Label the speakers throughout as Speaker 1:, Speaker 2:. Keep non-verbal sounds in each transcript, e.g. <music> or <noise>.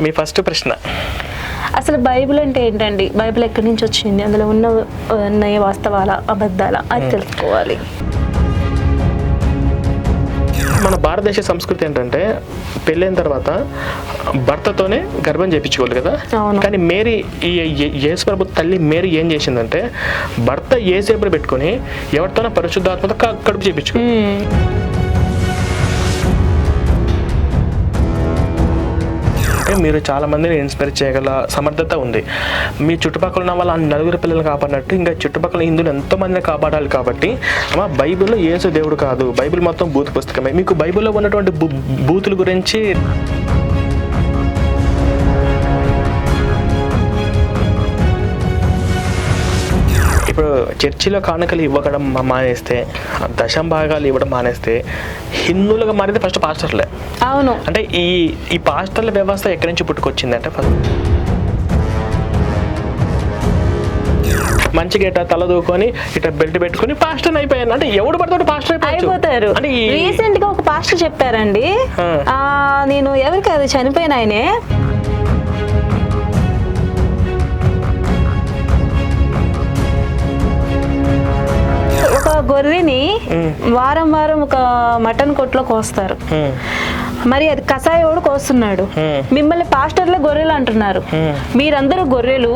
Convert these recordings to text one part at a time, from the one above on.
Speaker 1: మీ first ప్రశ్న.
Speaker 2: అసలు Bible అంటే ఏంటండి? బైబిల్ ఎక్కడి నుంచి వచ్చింది? అందులో ఉన్న ఉన్నాయి వాస్తవాల అబద్ధాల అది తెలుసుకోవాలి.
Speaker 1: మన భారతదేశ సంస్కృతి ఏంటంటే పెళ్ళైన తర్వాత భర్తతోనే గర్భం చేయించుకోవాలి కదా. కానీ మేరీ ఈ ఈ- యేసు ప్రభు తల్లి మేరీ ఏం చేసిందంటే భర్త ఏసేపుడు పెట్టుకొని ఎవరితోనో పరిశుద్ధాత్మతో కడుపు చేయించుకో మీరు చాలా మందిని ఇన్స్పైర్ చేయగల సమర్థత ఉంది. మీ చుట్టుపక్కల ఉన్న వాళ్ళ నలుగురు పిల్లలు కాపాడినట్టు ఇంకా చుట్టుపక్కల హిందువులు ఎంతో మందిని కాపాడాలి కాబట్టి మా బైబిల్లో ఏసు దేవుడు కాదు. బైబిల్ మొత్తం బూత్ పుస్తకమే. మీకు బైబిల్లో ఉన్నటువంటి బూతుల గురించి చర్చిలో కానుకలు ఇవ్వడం మానేస్తే దశం భాగాలు ఇవ్వడం మానేస్తే హిందువులుగా మారితే ఫస్ట్ పాస్టర్లే.
Speaker 2: అవును.
Speaker 1: అంటే ఈ ఈ పాస్టర్ల వ్యవస్థ ఎక్కడి నుంచి పుట్టుకొచ్చింది అంటే ఫస్ట్ మంచిగా ఇట్లా తల దూకొని ఇట్లా బెల్ట్ పెట్టుకొని పాస్టర్ అయిపోయాను. అంటే ఎవడు పడతాడు పాస్టర్
Speaker 2: అయిపోతారు.
Speaker 1: అంటే
Speaker 2: రీసెంట్గా ఒక పాస్టర్ చెప్పారండి. నేను ఎవరికి అది చనిపోయిన ఆయనే. గొర్రెని వారం వారం ఒక మటన్ కొట్లో కోస్తారు. మరి అది కషాయోడు కోస్తున్నాడు. మిమ్మల్ని పాస్టర్లే గొర్రెలు అంటున్నారు. మీరందరూ గొర్రెలు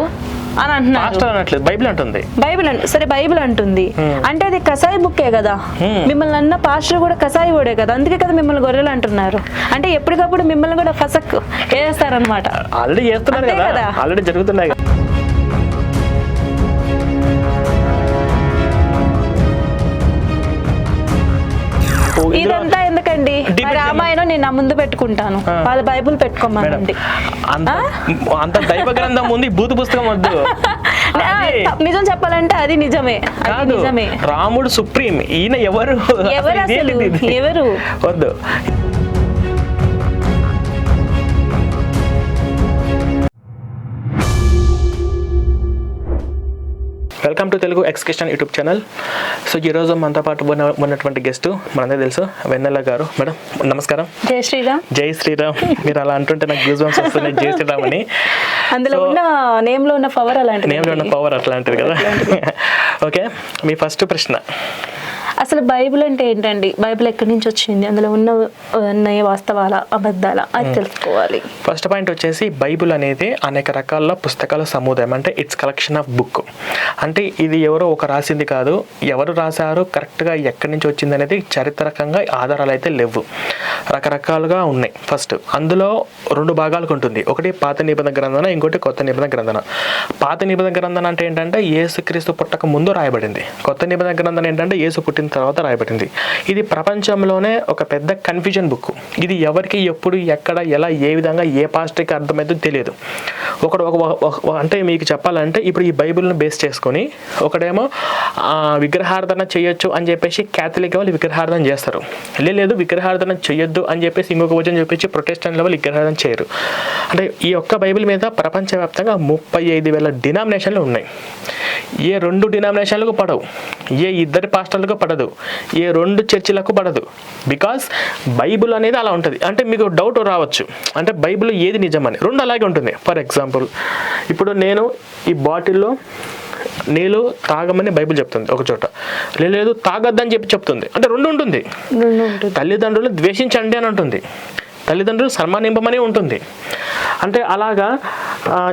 Speaker 2: అని అంటున్నారు.
Speaker 1: బైబిల్ అంటుంది.
Speaker 2: బైబిల్ సరే బైబిల్ అంటుంది. అంటే అది కసాయి బుక్కే కదా. మిమ్మల్ని అన్న పాస్టర్ కూడా కసాయి ఓడే కదా. అందుకే కదా మిమ్మల్ని గొర్రెలు అంటున్నారు. అంటే ఎప్పటికప్పుడు మిమ్మల్ని కూడా ఫసక్ వేస్తారనమాట
Speaker 1: ఆల్రెడీ చేస్తున్నారు కదా. ఆల్రెడీ జరుగుతున్నాయి
Speaker 2: ఇదంతా ఎందుకండి? రామాయణం నేను నా ముందు పెట్టుకుంటాను. వాళ్ళ బైబిల్ పెట్టుకోమనండి.
Speaker 1: అంత అంత దైవ గ్రంథం ఉంది భూత పుస్తకం వద్దు. <laughs>
Speaker 2: నిజం చెప్పాలంటే అది నిజమే. నిజమే.
Speaker 1: రాముడు సుప్రీం ఈయన ఎవరు?
Speaker 2: ఎవరు
Speaker 1: అసలు?
Speaker 2: ఎవరు?
Speaker 1: వద్దు. Welcome to Telugu excursion YouTube channel so ఈరోజు మనతో పాటు ఉన్న ఉన్నటువంటి గెస్ట్ మనందరూ తెలుసు వెన్నెల గారు. మేడం నమస్కారం.
Speaker 2: జయ శ్రీరామ్.
Speaker 1: జై శ్రీరామ్. మీరు అలా అంటుంటే నాకు గూస్ బంప్స్ వస్తున్నాయి. జై శ్రీరామ్ అని
Speaker 2: అందులో ఉన్న నేమ్లో ఉన్న పవర్ అలాంటిది
Speaker 1: నేమ్లో ఉన్న పవర్ అట్లాంటిది కదా. ఓకే <laughs> మీ ఫస్ట్ ప్రశ్న.
Speaker 2: అసలు బైబిల్ అంటే ఏంటండి? బైబిల్ ఎక్కడి నుంచి వచ్చింది? అందులో ఉన్న ఉన్నాయి వాస్తవాల అబద్ధాల అది తెలుసుకోవాలి.
Speaker 1: ఫస్ట్ పాయింట్ వచ్చేసి బైబిల్ అనేది అనేక రకాల పుస్తకాల సముదాయం. అంటే ఇట్స్ కలెక్షన్ ఆఫ్ బుక్ అంటే ఇది ఎవరో ఒక రాసింది కాదు. ఎవరు రాశారు కరెక్ట్గా ఎక్కడి నుంచి వచ్చింది అనేది చారిత్రకంగా ఆధారాలు అయితే లేవు. రకరకాలుగా ఉన్నాయి. ఫస్ట్ అందులో రెండు భాగాలకు ఉంటుంది. ఒకటి పాత నిబంధన గ్రంథన ఇంకోటి కొత్త నిబంధన గ్రంథన. పాత నిబంధన గ్రంథన అంటే ఏంటంటే యేసుక్రీస్తు పుట్టక ముందు రాయబడింది. కొత్త నిబంధన గ్రంథన ఏంటంటే యేసు పుట్టిన తర్వాత రాయబడింది. ఇది ప్రపంచంలోనే ఒక పెద్ద కన్ఫ్యూజన్ బుక్ ఇది ఎవరికి ఎప్పుడు ఎక్కడ ఎలా ఏ విధంగా ఏ పాస్టర్కి అర్థమైందో తెలియదు. ఒకడు ఒక అంటే మీకు చెప్పాలంటే ఇప్పుడు ఈ బైబిల్ను బేస్ చేసుకొని ఒకడేమో విగ్రహార్ధన విగ్రహార్థన చేయొచ్చు అని చెప్పేసి క్యాథలిక్ వాళ్ళు విగ్రహార్థన చేస్తారు. లేదు విగ్రహార్థన చేయొద్దు అని చెప్పేసి ఇంకొక వచ్చని చెప్పేసి ప్రొటెస్టెంట్ లెవెల్ విగ్రహార్థన చేయరు. అంటే ఈ ఒక్క బైబిల్ మీద ప్రపంచవ్యాప్తంగా ముప్పై ఐదు వేల డినామినేషన్లు ఉన్నాయి. ఏ రెండు డినామినేషన్లకు పడవు ఏ ఇద్దరి పాస్టర్లకు పడదు ఏ రెండు చర్చిలకు పడదు. బికాస్ బైబిల్ అనేది అలా ఉంటుంది. అంటే మీకు డౌట్ రావచ్చు. అంటే బైబిల్ ఏది నిజమని. రెండు అలాగే ఉంటుంది. ఫర్ ఎగ్జాంపుల్ ఇప్పుడు నేను ఈ బాటిల్లో నీళ్ళు తాగమని బైబిల్ చెప్తుంది ఒక చోట. లేదు తాగొద్దని చెప్పి చెప్తుంది. అంటే రెండు ఉంటుంది. తల్లిదండ్రులు ద్వేషించండి అని ఉంటుంది. తల్లిదండ్రులు సన్మానింపమని ఉంటుంది. అంటే అలాగా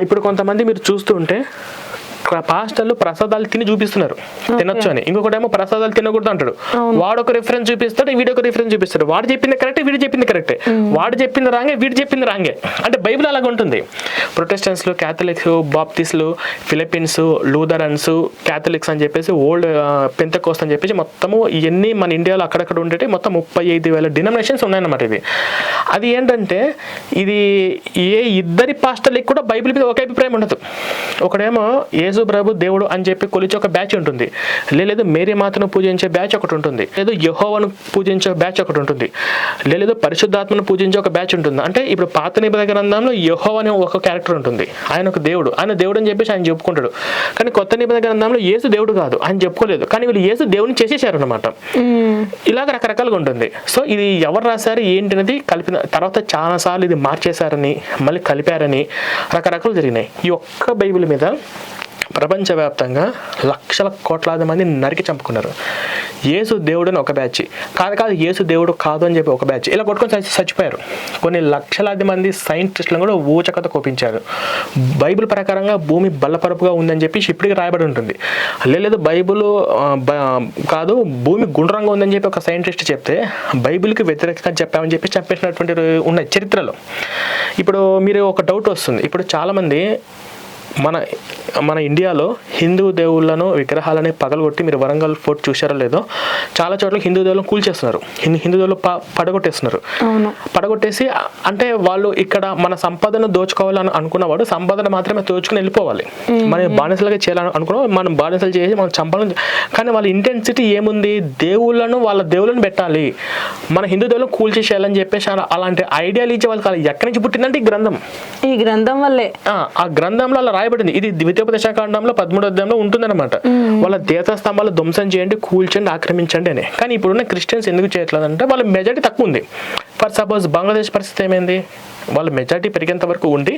Speaker 1: ఇప్పుడు కొంతమంది మీరు చూస్తూ ఉంటే పాస్టర్లు ప్రసాదాలు తిని చూపిస్తున్నారు. తినొచ్చు అని. ఇంకొకటేమో ప్రసాదాలు తినకూడదు అంటాడు. వాడు ఒక రిఫరెన్స్ చూపిస్తాడు వీడు ఒక రిఫరెన్స్ చూపిస్తాడు. వాడు చెప్పింది కరెక్టే వీడు చెప్పింది కరెక్టే వాడు చెప్పింది రాంగే వీడు చెప్పింది రాంగే అంటే బైబిల్ అలాగ ఉంటుంది. ప్రొటెస్టెంట్స్లు క్యాథలిక్స్ బాప్టిస్లు ఫిలిపిన్స్ లూథరన్స్ క్యాథలిక్స్ అని చెప్పేసి ఓల్డ్ పెంతకోస్ట్ అని చెప్పేసి మొత్తము ఇవన్నీ మన ఇండియాలో అక్కడక్కడ ఉండేవి మొత్తం ముప్పై ఐదు వేల డినామినేషన్స్ ఉన్నాయన్నమాట ఇది అది ఏంటంటే ఇది ఏ ఇద్దరి పాస్టర్లకి కూడా బైబిల్ మీద ఒక అభిప్రాయం ఉండదు. ఒకడేమో యేసు ప్రభు దేవుడు అని చెప్పి కొలిచే ఒక బ్యాచ్ ఉంటుంది. లేదు మేరీ మాతను పూజించే బ్యాచ్ ఒకటి ఉంటుంది. లేదు యహోవను పూజించే బ్యాచ్ ఒకటి ఉంటుంది. లేదు పరిశుద్ధాత్మను పూజించే ఒక బ్యాచ్ ఉంటుంది. అంటే ఇప్పుడు పాత నిబంధన గ్రంథంలో యహో అనే ఒక క్యారెక్టర్ ఉంటుంది. ఆయన ఒక దేవుడు. ఆయన దేవుడు అని చెప్పేసి ఆయన చెప్పుకుంటాడు. కానీ కొత్త నిబంధన గ్రంథంలో యేసు దేవుడు కాదు. ఆయన చెప్పుకోలేదు. కానీ వీళ్ళు యేసు దేవుని చేసేసారు అనమాట ఇలాగ రకరకాలుగా ఉంటుంది. సో ఇది ఎవరు రాశారు ఏంటి అనేది కలిపిన తర్వాత చాలాసార్లు ఇది మార్చేశారని మళ్ళీ కలిపారని రకరకాలు జరిగినాయి. ఈ ఒక్క బైబిల్ మీద ప్రపంచవ్యాప్తంగా లక్షల కోట్లాది మంది నరికి చంపుకున్నారు. యేసు దేవుడు అని ఒక బ్యాచ్. కాదు కాదు యేసు దేవుడు కాదు అని చెప్పి ఒక బ్యాచ్. ఇలా కొట్టుకొని చచ్చిపోయారు. కొన్ని లక్షలాది మంది సైంటిస్టులను కూడా ఊచకత కోపించారు. బైబిల్ ప్రకారంగా భూమి బల్లపరపుగా ఉందని చెప్పి ఇప్పటికి రాయబడి ఉంటుంది. లేదు బైబిల్ బ- కాదు భూమి గుండ్రంగా ఉందని చెప్పి ఒక సైంటిస్ట్ చెప్తే బైబిల్కి వ్యతిరేకంగా చెప్పామని చెప్పి చంపేసినటువంటి ఉన్నాయి చరిత్రలో. ఇప్పుడు మీరు ఒక డౌట్ వస్తుంది. ఇప్పుడు చాలామంది మన మన ఇండియాలో హిందూ దేవుళ్ళను విగ్రహాలని పగలగొట్టి మీరు వరంగల్ ఫోర్ట్ చూసారో లేదో చాలా చోట్ల హిందూ దేవులను కూల్చేస్తున్నారు హిందూ హిందూ దేవులు ప పడగొట్టేస్తున్నారు. పడగొట్టేసి అంటే వాళ్ళు ఇక్కడ మన సంపదను దోచుకోవాలని అనుకున్నవాడు సంపదన మాత్రమే దోచుకుని వెళ్ళిపోవాలి. మనం బానిసలుగా చేయాలని అనుకున్నాం మనం బానిసలు చేసి మనం చంపాలని కానీ వాళ్ళ ఇంటెన్సిటీ ఏముంది? దేవుళ్ళను వాళ్ళ దేవుళ్ళని పెట్టాలి. మన హిందూ దేవులను కూల్చేసేయాలని చెప్పేసి అలా- అలాంటి ఐడియాలజీ వాళ్ళకి అలా ఎక్కడి నుంచి పుట్టిందంటే ఈ గ్రంథం.
Speaker 2: ఈ గ్రంథం వల్లే.
Speaker 1: ఆ, ఆ గ్రంథంలో అలా రాయబడింది. ఇది ద్వితీయోపదేశకాండంలో పదమూడు అధ్యాయంలో ఉంటుందన్నమాట. వాళ్ళ దేవతా స్తంభాలు ధ్వంసం చేయండి కూల్చండి ఆక్రమించండి అని. కానీ ఇప్పుడున్న క్రిస్టియన్స్ ఎందుకు చేయట్లేదు అంటే వాళ్ళ మెజారిటీ తక్కువ ఉంది. ఫర్ సపోజ్ బంగ్లాదేశ్ పరిస్థితి ఏమైంది? వాళ్ళ మెజారిటీ పెరిగేంత వరకు ఉండి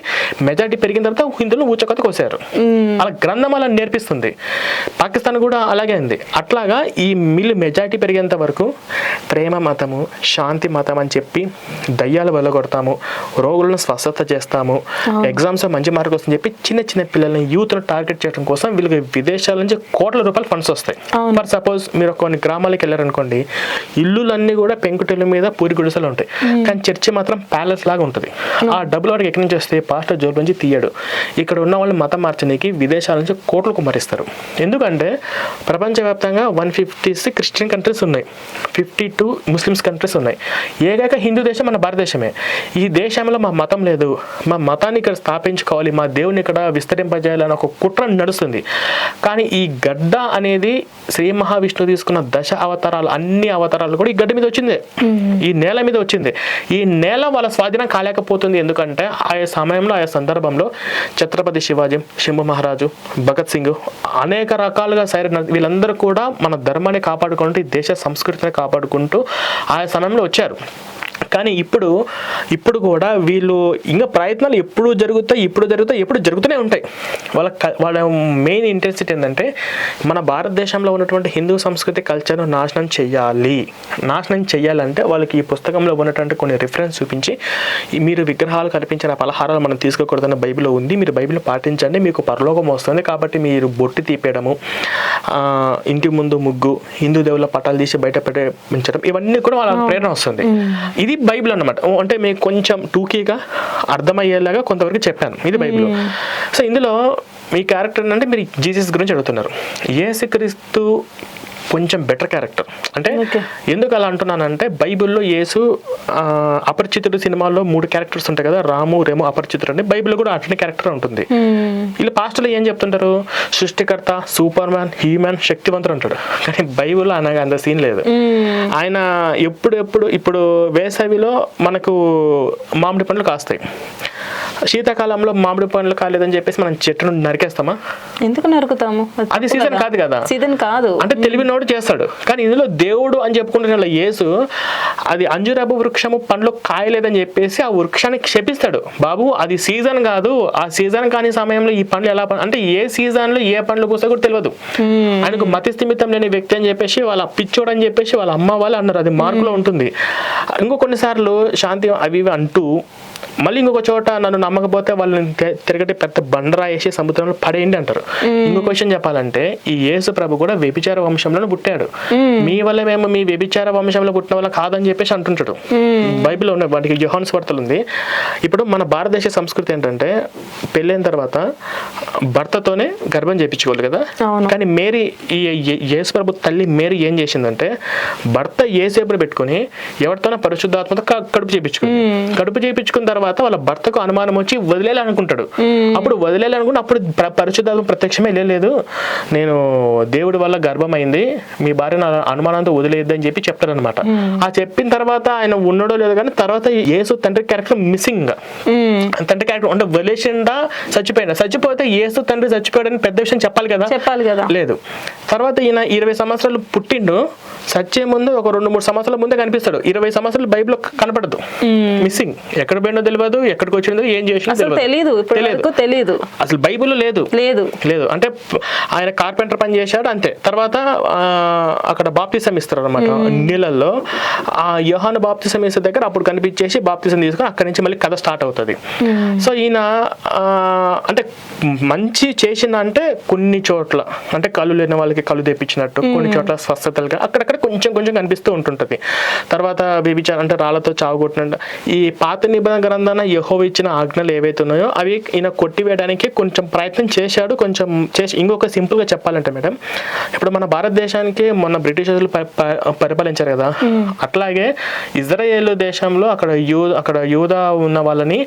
Speaker 1: మెజారిటీ పెరిగిన తర్వాత హిందువులు ఊచకొత కోసారు. అలా గ్రంథం అలా నేర్పిస్తుంది. పాకిస్తాన్ కూడా అలాగే ఉంది. అట్లాగా ఈ మిల్లు మెజారిటీ పెరిగేంత వరకు ప్రేమ మతము శాంతి మతం అని చెప్పి దయ్యాలు వెళ్ళగొడతాము రోగులను స్వస్థత చేస్తాము ఎగ్జామ్స్ మంచి మార్క్ వస్తుందని చెప్పి చిన్న చిన్న పిల్లల్ని యూత్ను టార్గెట్ చేయడం కోసం వీళ్ళకి విదేశాల నుంచి కోట్ల రూపాయలు ఫండ్స్ వస్తాయి. ఫర్ సపోజ్ మీరు కొన్ని గ్రామాలకు వెళ్ళారనుకోండి ఇల్లులన్నీ కూడా పెంకుటిల్లు మీద పూరి గుడిసెలు ఉంటాయి. కానీ చర్చి మాత్రం ప్యాలెస్ లాగా ఉంటుంది. ఆ డబ్బులు వాడికి ఎక్కడి నుంచి వస్తే పాస్టర్ జోబు నుంచి తీయడు. ఇక్కడ ఉన్న వాళ్ళు మతం మార్చడానికి విదేశాల నుంచి కోట్లు కుమ్మరిస్తారు. ఎందుకంటే ప్రపంచవ్యాప్తంగా వన్ ఫిఫ్టీ క్రిస్టియన్ కంట్రీస్ ఉన్నాయి. ఫిఫ్టీ టూ ముస్లిమ్స్ కంట్రీస్ ఉన్నాయి. ఏకైక హిందూ దేశం మన భారతదేశమే. ఈ దేశంలో మా మతం లేదు. మా మతాన్ని ఇక్కడ స్థాపించుకోవాలి. మా దేవుని ఇక్కడ విస్తరింపజేయాలని ఒక కుట్ర నడుస్తుంది. కానీ ఈ గడ్డ అనేది శ్రీ మహావిష్ణువు తీసుకున్న దశ అవతారాలు అన్ని అవతారాలు కూడా ఈ గడ్డ మీద వచ్చింది. ఈ నేల మీద వచ్చింది. ఈ నేల వాళ్ళ స్వాధీనం కాలేకపోతుంది. ఎందుకంటే ఆయా సమయంలో ఆయా సందర్భంలో ఛత్రపతి శివాజీ శంభు మహారాజు భగత్ సింగ్ అనేక రకాలుగా సైర వీళ్ళందరూ కూడా మన ధర్మాన్ని కాపాడుకుంటూ ఈ దేశ సంస్కృతిని కాపాడుకుంటూ ఆయా సమయంలో వచ్చారు. కానీ ఇప్పుడు ఇప్పుడు కూడా వీళ్ళు ఇంకా ప్రయత్నాలు ఎప్పుడు జరుగుతాయి ఇప్పుడు జరుగుతాయి ఎప్పుడు జరుగుతూనే ఉంటాయి. వాళ్ళ క- వాళ్ళ మెయిన్ ఇంటెన్సిటీ ఏంటంటే మన భారతదేశంలో ఉన్నటువంటి హిందూ సంస్కృతి కల్చర్ను నాశనం చేయాలి. నాశనం చేయాలంటే వాళ్ళకి ఈ పుస్తకంలో ఉన్నటువంటి కొన్ని రిఫరెన్స్ చూపించి మీరు విగ్రహాలు కల్పించిన పలహారాలు మనం తీసుకోకూడదని బైబిల్లో ఉంది. మీరు బైబిల్ పాటించండి మీకు పరలోకం వస్తుంది కాబట్టి మీరు బొట్టి తీపేయడము ఇంటి ముందు ముగ్గు హిందూ దేవుళ్ళ పటాలు తీసి బయట పెట్టించడం ఇవన్నీ కూడా వాళ్ళ ప్రేరణ వస్తుంది. ఇది బైబిల్ అన్నమాట. ఓ, అంటే మీకు కొంచెం టూకీగా అర్థమయ్యేలాగా కొంతవరకు చెప్పాను. ఇది బైబిల్. సో ఇందులో మీ క్యారెక్టర్ అంటే మీరు జీసస్ గురించి అడుగుతున్నారు. యేసుక్రీస్తు కొంచెం బెటర్ క్యారెక్టర్ అంటే. ఎందుకు అలా అంటున్నానంటే బైబిల్లో యేసు అపరిచితుడు సినిమాల్లో మూడు క్యారెక్టర్స్ ఉంటాయి కదా రాము రేము అపరిచితుడు అంటే బైబిల్లో కూడా అట్లనే క్యారెక్టర్ ఉంటుంది.
Speaker 2: మ్మ్.
Speaker 1: వీళ్ళు పాస్టర్లు ఏం చెప్తుంటారు? సృష్టికర్త సూపర్ మ్యాన్ హ్యూమన్ శక్తివంతుడు అంటాడు. కానీ బైబిల్ అనగా అంత సీన్ లేదు.
Speaker 2: మ్మ్.
Speaker 1: ఆయన ఎప్పుడు ఎప్పుడు ఇప్పుడు వేసవిలో మనకు మామిడి పండ్లు కాస్తాయి. శీతాకాలంలో మామిడి పండ్లు కాలేదని చెప్పేసి మనం చెట్టును నరికేస్తామా?
Speaker 2: ఎందుకు నరుకుతాము?
Speaker 1: అది సీజన్ కాదు కదా.
Speaker 2: సీజన్ కాదు.
Speaker 1: అంటే తెలివి నోడు చేస్తాడు. కానీ ఇందులో దేవుడు అని చెప్పుకుంటున్న యేసు అది అంజురబు వృక్షము పండ్లు కాయలేదని చెప్పేసి ఆ వృక్షాన్ని క్షపిస్తాడు. బాబు అది సీజన్ కాదు. ఆ సీజన్ కాని సమయంలో ఈ పండ్లు ఎలా అంటే ఏ సీజన్లో ఏ పండ్లు పూసా కూడా తెలియదు. ఆయనకు మతి స్థిమితం లేని వ్యక్తి అని చెప్పేసి వాళ్ళ పిచ్చోడు అని చెప్పేసి వాళ్ళ అమ్మ వాళ్ళు అన్నారు. అది మార్కులో ఉంటుంది. ఇంకో కొన్నిసార్లు శాంతి అవి అంటూ మళ్ళీ ఇంకొక చోట నన్ను నమ్మకపోతే వాళ్ళని తిరగటి పెద్ద బండరా వేసి సముద్రంలో పడేయండి అంటారు. ఇంకో క్వశ్చన్ చెప్పాలంటే ఈ యేసు ప్రభు కూడా వ్యభిచార వంశంలో పుట్టాడు. మీ వల్ల మేము మీ వ్యభిచార వంశంలో పుట్టిన వాళ్ళ కాదని చెప్పేసి అంటుంటాడు. బైబిల్ ఉన్న వాటికి యోహాను స్వార్తలు ఉంది. ఇప్పుడు మన భారతదేశ సంస్కృతి ఏంటంటే పెళ్ళైన తర్వాత భర్తతోనే గర్భం చేయించుకోవాలి కదా. కానీ మేరీ ఈ యేసు ప్రభు తల్లి మేరీ ఏం చేసిందంటే భర్త ఏసేపుని పెట్టుకొని ఎవరితోనో పరిశుద్ధాత్మతో కడుపు చేయించుకుంది కడుపు చేయించుకున్న తర్వాత తర్వాత వాళ్ళ భర్తకు అనుమానం వచ్చి వదిలేయాలనుకుంటాడు. అప్పుడు వదిలేయాలనుకుంటే అప్పుడు ప్ర- పరిశుద్ధాత్మ ప్రత్యక్షమే లేదు. నేను దేవుడి వల్ల గర్భమైంది. మీ భార్య నా అనుమానంతో అని చెప్పి చెప్తారనమాట ఆ చెప్పిన తర్వాత ఆయన ఉన్నాడో లేదో కానీ తర్వాత యేసు తండ్రి క్యారెక్టర్ మిస్సింగ్. తండ్రి క్యారెక్టర్ అంటే వదిలేసిండా చచ్చిపోయినా. చచ్చిపోతే యేసు తండ్రి చచ్చిపోయాడని పెద్ద విషయం చెప్పాలి కదా?
Speaker 2: చెప్పాలి కదా.
Speaker 1: లేదు. తర్వాత ఈయన ఇరవై సంవత్సరాలు పుట్టిండు. సచ్చే ముందు ఒక రెండు మూడు సంవత్సరాల ముందే కనిపిస్తాడు. ఇరవై సంవత్సరాలు బైబిల్ కనపడదు. మిస్సింగ్. ఎక్కడ పోయినో తెలియదు ఎక్కడికి వచ్చిందో ఏం
Speaker 2: ఇప్పటి
Speaker 1: తెలియదు
Speaker 2: వరకు తెలీదు.
Speaker 1: అసలు బైబిల్ లేదు.
Speaker 2: లేదు.
Speaker 1: లేదు. అంటే ఆయన కార్పెంటర్ పని చేశాడు అంతే. తర్వాత అక్కడ బాప్తిసం ఇస్తారు అనమాట నీళ్ళల్లో. ఆ యోహాను బాప్తిసం వేసే దగ్గర అప్పుడు కనిపించేసి బాప్తిసం తీసుకొని అక్కడి నుంచి మళ్ళీ కథ స్టార్ట్ అవుతుంది. సో ఈయన అంటే మంచి చేసిన అంటే కొన్ని చోట్ల అంటే కళ్ళు లేని వాళ్ళకి కళ్ళు తెప్పించినట్టు కొన్ని చోట్ల స్వస్థతలుగా అక్కడక్కడ కొంచెం కొంచెం కనిపిస్తూ ఉంటుంటది. తర్వాత వ్యభిచారం అంటే రాళ్ళతో చావుకొట్టినట్టు ఈ పాత నిబంధన గ్రంథాన యహో ఇచ్చిన ఆజ్ఞలు ఏవైతే ఉన్నాయో అవి ఈయన కొట్టివేయడానికి కొంచెం ప్రయత్నం చేశాడు. కొంచెం చేసి ఇంకొక simple గా చెప్పాలంటే మేడం ఇప్పుడు మన భారతదేశానికి మొన్న బ్రిటిషర్లు పరిపాలించారు కదా? అట్లాగే ఇజ్రాయేల్ దేశంలో అక్కడ యూ అక్కడ యూదా ఉన్న వాళ్ళని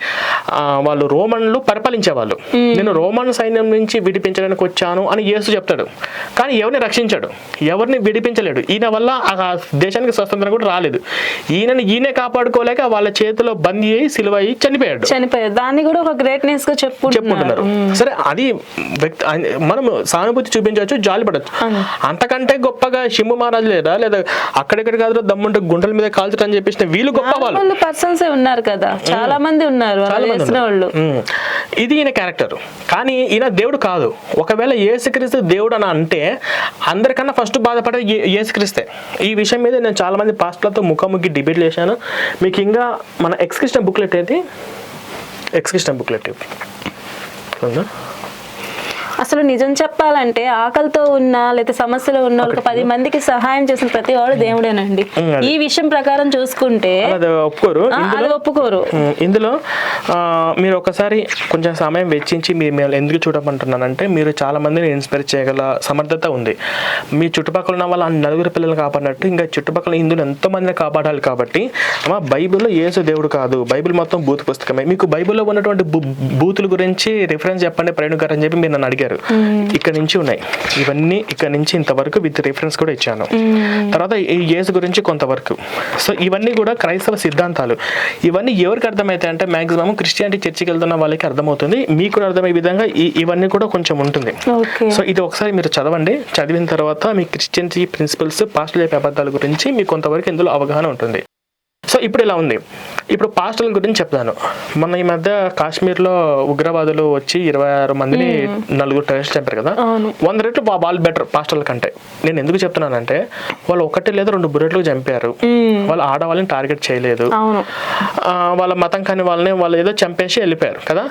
Speaker 1: ఆ, వాళ్ళు రోమన్లు పరిపాలించేవాళ్ళు. నేను రోమన్ సైన్యం నుంచి విడిపించడానికి వచ్చాను అని యేసు చెప్తాడు. కానీ ఎవరిని రక్షించాడు? ఎవరిని విడిపించలేడు. ఈయన వల్ల ఆ దేశానికి స్వతంత్రం కూడా రాలేదు. ఈయనని ఈయనే కాపాడుకోలేక వాళ్ళ చేతిలో బందీ అయి సిలువ అయి చనిపోయాడు.
Speaker 2: చనిపోయారు దాన్ని కూడా ఒక గ్రేట్నెస్గా
Speaker 1: చెప్పుకుంటున్నారు. సరే అది వ్యక్తి మనం సానుభూతి చూపించవచ్చు జాలి పడచ్చు అంతకంటే గొప్పగా షిమ్ము మహారాజు లేదా లేదా అక్కడెక్కడ కాదు దమ్ముంటే గుంటల మీద కాల్చడం అని చెప్పేసిన వీళ్ళు గొప్ప వాళ్ళు.
Speaker 2: పర్సన్స్ ఉన్నారు కదా. చాలా మంది ఉన్నారు. వాళ్ళు.
Speaker 1: ఇది ఈయన క్యారెక్టర్ కానీ ఈయన దేవుడు కాదు. ఒకవేళ ఏసుక్రీస్తు దేవుడు అని అంటే అందరికన్నా ఫస్ట్ బాధపడే ఏసుక్రీస్తే ఈ విషయం మీద నేను చాలా మంది పాస్టర్లతో ముఖాముఖి డిబేట్లు చేశాను. మీకు ఇంకా మన ఎక్స్క్రిస్టన్ బుక్లెట్ ఏది ఎక్స్క్రిస్టన్ బుక్లెట్ ఉందా?
Speaker 2: అసలు నిజం చెప్పాలంటే ఆకలితో ఉన్న లేదా సమస్యలో ఉన్న వాళ్ళకి పది మందికి సహాయం చేసిన ప్రతి వాడు దేవుడేనండి. ఈ విషయం ప్రకారం చూసుకుంటే
Speaker 1: ఒప్పుకోరు. ఇందులో
Speaker 2: అది ఒప్పుకోరు.
Speaker 1: ఇందులో మీరు ఒకసారి కొంచెం సమయం వెచ్చించి మీరు ఎందుకు చూడమంటున్నానంటే మీరు చాలా మందిని ఇన్స్పైర్ చేయగల సమర్థత ఉంది. మీ చుట్టుపక్కల ఉన్న వాళ్ళ నలుగురు పిల్లలు కాపాడినట్టు ఇంకా చుట్టుపక్కల హిందువులు ఎంతో మందిని కాపాడాలి కాబట్టి అమ్మా బైబిల్లో యేసు దేవుడు కాదు. బైబిల్ మొత్తం బూత్ పుస్తకమే. మీకు బైబిల్లో ఉన్నటువంటి బూతుల గురించి రిఫరెన్స్ చెప్పండి ప్రవీణ్ గారు అని చెప్పి మీరు నన్ను అడిగారు. ఇక్కడ నుంచి ఉన్నాయి. ఇవన్నీ ఇక్కడ నుంచి ఇంతవరకు విత్ రిఫరెన్స్ కూడా ఇచ్చాను. తర్వాత ఈ యేసు గురించి కొంతవరకు. సో ఇవన్నీ కూడా క్రైస్తవ సిద్ధాంతాలు. ఇవన్నీ ఎవరికి అర్థమవుతాయి అంటే మాక్సిమం క్రిస్టియానిటీ చర్చికి వెళ్తున్న వాళ్ళకి అర్థమవుతుంది. మీకు కూడా అర్థమయ్యే విధంగా ఇవన్నీ కూడా కొంచెం ఉంటుంది. సో ఇది ఒకసారి మీరు చదవండి. చదివిన తర్వాత మీ క్రిస్టియన్సీ ప్రిన్సిపల్స్ పాస్టల్ చెప్పే అబద్ధాల గురించి మీకు కొంతవరకు ఇందులో అవగాహన ఉంటుంది. సో ఇప్పుడు ఇలా ఉంది. ఇప్పుడు పాస్టల్ గురించి చెప్తాను. మొన్న ఈ మధ్య కాశ్మీర్లో ఉగ్రవాదులు వచ్చి ఇరవై ఆరు మందిని నలుగురు టెరరిస్ట్ చంపారు కదా. వంద రెట్లు వాళ్ళు బెటర్ పాస్టల్ కంటే. నేను ఎందుకు చెప్తున్నానంటే వాళ్ళు ఒకటి లేదా రెండు బుల్లెట్లు చంపారు. వాళ్ళు ఆడవాళ్ళని టార్గెట్ చేయలేదు. వాళ్ళ మతం కాని వాళ్ళని వాళ్ళు ఏదో చంపేసి వెళ్ళిపోయారు కదా?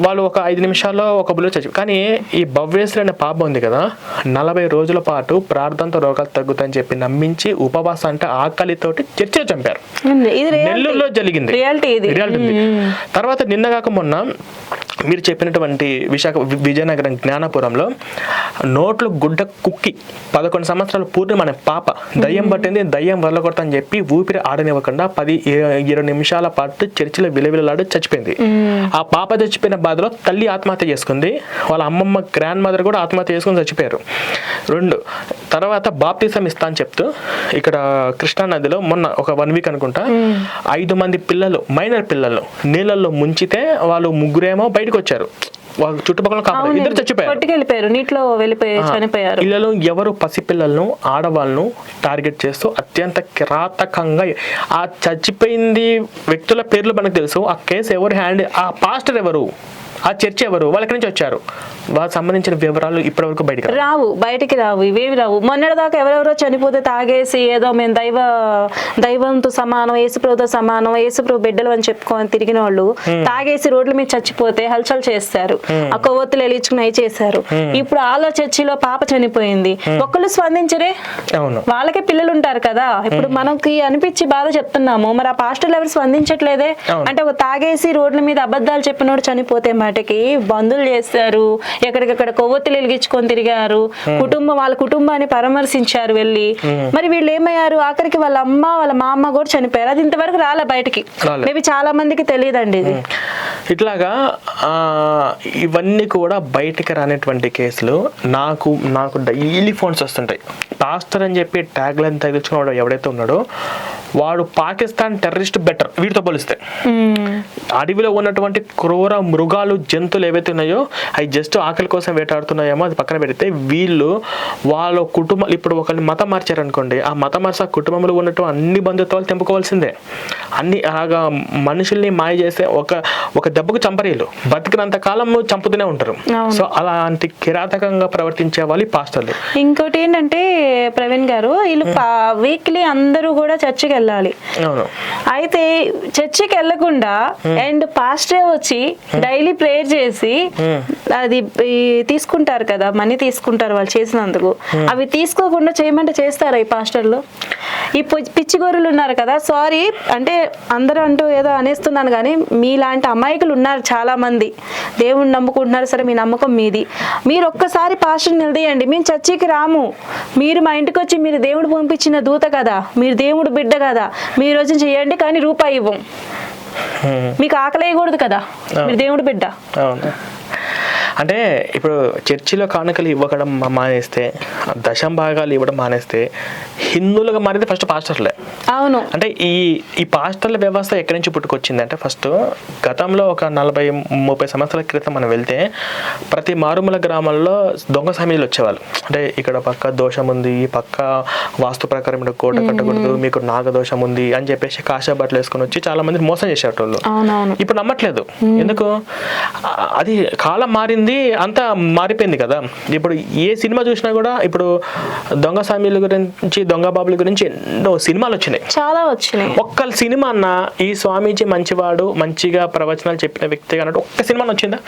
Speaker 1: వాళ్ళు ఒక ఐదు నిమిషాల్లో ఒక బుల్లెట్ చచ్చి కానీ ఈ భవ్యేశ్వరి అనే పాప ఉంది కదా? నలభై రోజుల పాటు ప్రార్థనతో రోగాలు తగ్గుతాయని చెప్పి నమ్మించి ఉపవాసం అంటే ఆకలితోటి చర్చలో చంపారు. నెల్లూరులో జరిగింది.
Speaker 2: రియాలిటీ.
Speaker 1: తర్వాత నిన్న కాక మొన్న మీరు చెప్పినటువంటి విశాఖ విజయనగరం జ్ఞానపురంలో నోట్లు గుడ్డ కుక్కి పదకొండు సంవత్సరాల పూర్ణం అనే పాప. దయ్యం పట్టింది దయ్యం అని చెప్పి ఊపిరి ఆడనివ్వకుండా పది ఇర- ఇరవై నిమిషాల పాటు చర్చిలో విలవిలలాడు చచ్చిపోయింది. ఆ పాప చచ్చిపోయిన బాధలో తల్లి ఆత్మహత్య చేసుకుంది. వాళ్ళ అమ్మమ్మ గ్రాండ్ మదర్ కూడా ఆత్మహత్య చేసుకుని చచ్చిపోయారు. రెండు తర్వాత బాప్తిజం ఇస్తా అని చెప్తూ ఇక్కడ కృష్ణా నదిలో మొన్న ఒక వన్ వీక్ అనుకుంటా ఐదు మంది పిల్లలు మైనర్ పిల్లలు నీళ్ళల్లో ముంచితే వాళ్ళు ముగ్గురేమో బయటకు వచ్చారు వాళ్ళ చుట్టుపక్కల కాపాడు ఇద్దరు చచ్చిపోయారు.
Speaker 2: కొట్టుకెళ్ళిపోయారు నీటిలో వెళ్ళిపోయి చనిపోయారు.
Speaker 1: పిల్లలు ఎవరు పసిపిల్లలను ఆడవాళ్ళను టార్గెట్ చేస్తూ అత్యంత కిరాతకంగా ఆ చచ్చిపోయింది వ్యక్తుల పేర్లు మనకు తెలుసు. ఆ కేసు ఎవరు హ్యాండ్ ఆ పాస్టర్ ఎవరు? ఆ చర్చ్ ఎవరు? వాళ్ళ నుంచి వచ్చారు? వాళ్ళకి సంబంధించిన వివరాలు ఇప్పటివరకు బయటకు రావు.
Speaker 2: బయటికి రావు ఇవేవి రావు. మొన్నటిదాకా ఎవరెవరో చనిపోతే తాగేసి ఏదో మేము దైవ దైవంతో సమానం యేసుప్రభుతో సమానం యేసుప్రభు బిడ్డలు అని చెప్పుకొని తిరిగిన వాళ్ళు తాగేసి రోడ్ల మీద చచ్చిపోతే హల్చల్ చేస్తారు. ఆ కొవ్వొత్తులు వెలిగించుకుని అవి చేశారు. ఇప్పుడు ఆలో చర్చిలో పాప చనిపోయింది. ఒక్కళ్ళు స్పందించరే? వాళ్ళకే పిల్లలు ఉంటారు కదా. ఇప్పుడు మనకి అనిపించి బాధ చెప్తున్నాము. మరి ఆ పాస్టర్లు ఎవరు స్పందించట్లేదే. అంటే ఒక తాగేసి రోడ్ల మీద అబద్ధాలు చెప్పినోడు చనిపోతే మటుకి మాటకి బంధువులు చేస్తారు ఎక్కడికక్కడ కొవ్వొత్తులు వెలిగించుకొని తిరిగారు. కుటుంబం వాళ్ళ కుటుంబాన్ని పరామర్శించారు వెళ్ళి. మరి వీళ్ళు ఏమయ్యారు? ఆఖరికి వాళ్ళ అమ్మ వాళ్ళ మా అమ్మ కూడా చనిపోయారు. అది ఇంతవరకు రాలే బయటికి. మేబీ చాలా మందికి తెలియదండి ఇది.
Speaker 1: ఇట్లాగా ఇవన్నీ కూడా బయటికి రానటువంటి కేసులు నాకు నాకు డైలీ ఫోన్స్ వస్తుంటాయి. పాస్టర్ అని చెప్పి ట్యాగ్ లైన్ తగిలించుకున్న వాడు ఎవడైతే ఉన్నాడో వాడు పాకిస్తాన్ టెర్రరిస్ట్ బెటర్ వీటితో పోలిస్తే. అడవిలో ఉన్నటువంటి క్రూర మృగాలు జంతువులు ఏవైతే ఉన్నాయో అవి జస్ట్ ఆకలి కోసం వేటాడుతున్నాయేమో అది పక్కన పెడితే వీళ్ళు వాళ్ళ కుటుంబం ఇప్పుడు ఒకరిని మతం మార్చారనుకోండి ఆ మతం మార్చి ఆ కుటుంబంలో ఉన్నట్టు అన్ని బంధుత్వాలు తెంపుకోవాల్సిందే. అన్ని అలాగా మనుషుల్ని మాయ చేస్తే ఒక ఒక దెబ్బకు చంపరీలు బతికినంత కాలం చంపుతూనే ఉంటారు. సో అలాంటి కిరాతకంగా ప్రవర్తించే వాళ్ళు పాస్టర్లు.
Speaker 2: ఇంకోటి ఏంటంటే ప్రవీణ్ గారు వీళ్ళు వీక్లీ అందరూ కూడా చర్చికి వెళ్ళాలి.
Speaker 1: అవును.
Speaker 2: అయితే చర్చికి వెళ్ళకుండా అండ్ పాస్టరే వచ్చి డైలీ ప్రేయర్ చేసి అది ఈ తీసుకుంటారు కదా మనీ తీసుకుంటారు వాళ్ళు చేసినందుకు. అవి తీసుకోకుండా చేయమంటే చేస్తారా ఈ పాస్టర్లు? ఈ పిచ్చి గొర్రెలు ఉన్నారు కదా సారీ అంటే అందరూ అంటూ ఏదో అనేస్తున్నాను కానీ మీలాంటి అమాయకులు ఉన్నారు చాలా మంది దేవుణ్ణి నమ్ముకుంటున్నారు సరే మీ నమ్మకం మీది. మీరు ఒక్కసారి పాస్టర్ నిలదీయండి. మేము చర్చికి రాము. మీరు మా ఇంటికి వచ్చి మీరు దేవుడు పంపించిన దూత కదా మీరు దేవుడు బిడ్డ కదా. మీరు వచ్చి చేయండి కానీ రూపాయి ఇవ్వం.
Speaker 1: Hmm.
Speaker 2: మీకు ఆకలి వేయకూడదు కదా? మీరు దేవుడు బిడ్డ.
Speaker 1: అవును. అంటే ఇప్పుడు చర్చిలో కానుకలు ఇవ్వడం మా- మానేస్తే దశం భాగాలు ఇవ్వడం మానేస్తే హిందువులుగా మారితే ఫస్ట్ పాస్టర్లే.
Speaker 2: అవును.
Speaker 1: అంటే ఈ ఈ పాస్టర్ల వ్యవస్థ ఎక్కడి నుంచి పుట్టుకొచ్చింది అంటే ఫస్ట్ గతంలో ఒక నలభై ముప్పై సంవత్సరాల క్రితం మనం వెళ్తే ప్రతి మారుమూల గ్రామాల్లో దొంగ సమీలు వచ్చేవాళ్ళు. అంటే ఇక్కడ పక్క దోషం ఉంది ఈ పక్క వాస్తు ప్రకారం ఇక్కడ కోట కట్టకూడదు మీకు నాగదోషం ఉంది అని చెప్పేసి కాషా బట్టలు వేసుకొని వచ్చి చాలా మంది మోసం చేసేటోళ్ళు. ఇప్పుడు నమ్మట్లేదు. ఎందుకు? అది కాలం మారింది అంతా మారిపోయింది కదా. ఇప్పుడు ఏ సినిమా చూసినా కూడా ఇప్పుడు దొంగ సామీల గురించి దొంగ బాబుల గురించి ఎన్నో సినిమాలు వచ్చినాయి.
Speaker 2: చాలా వచ్చినాయి.
Speaker 1: ఒక్క సినిమా అన్న ఈ స్వామీజీ మంచివాడు మంచిగా ప్రవచనాలు చెప్పిన వ్యక్తి అన్నట్టు ఒక్క సినిమా వచ్చిందా?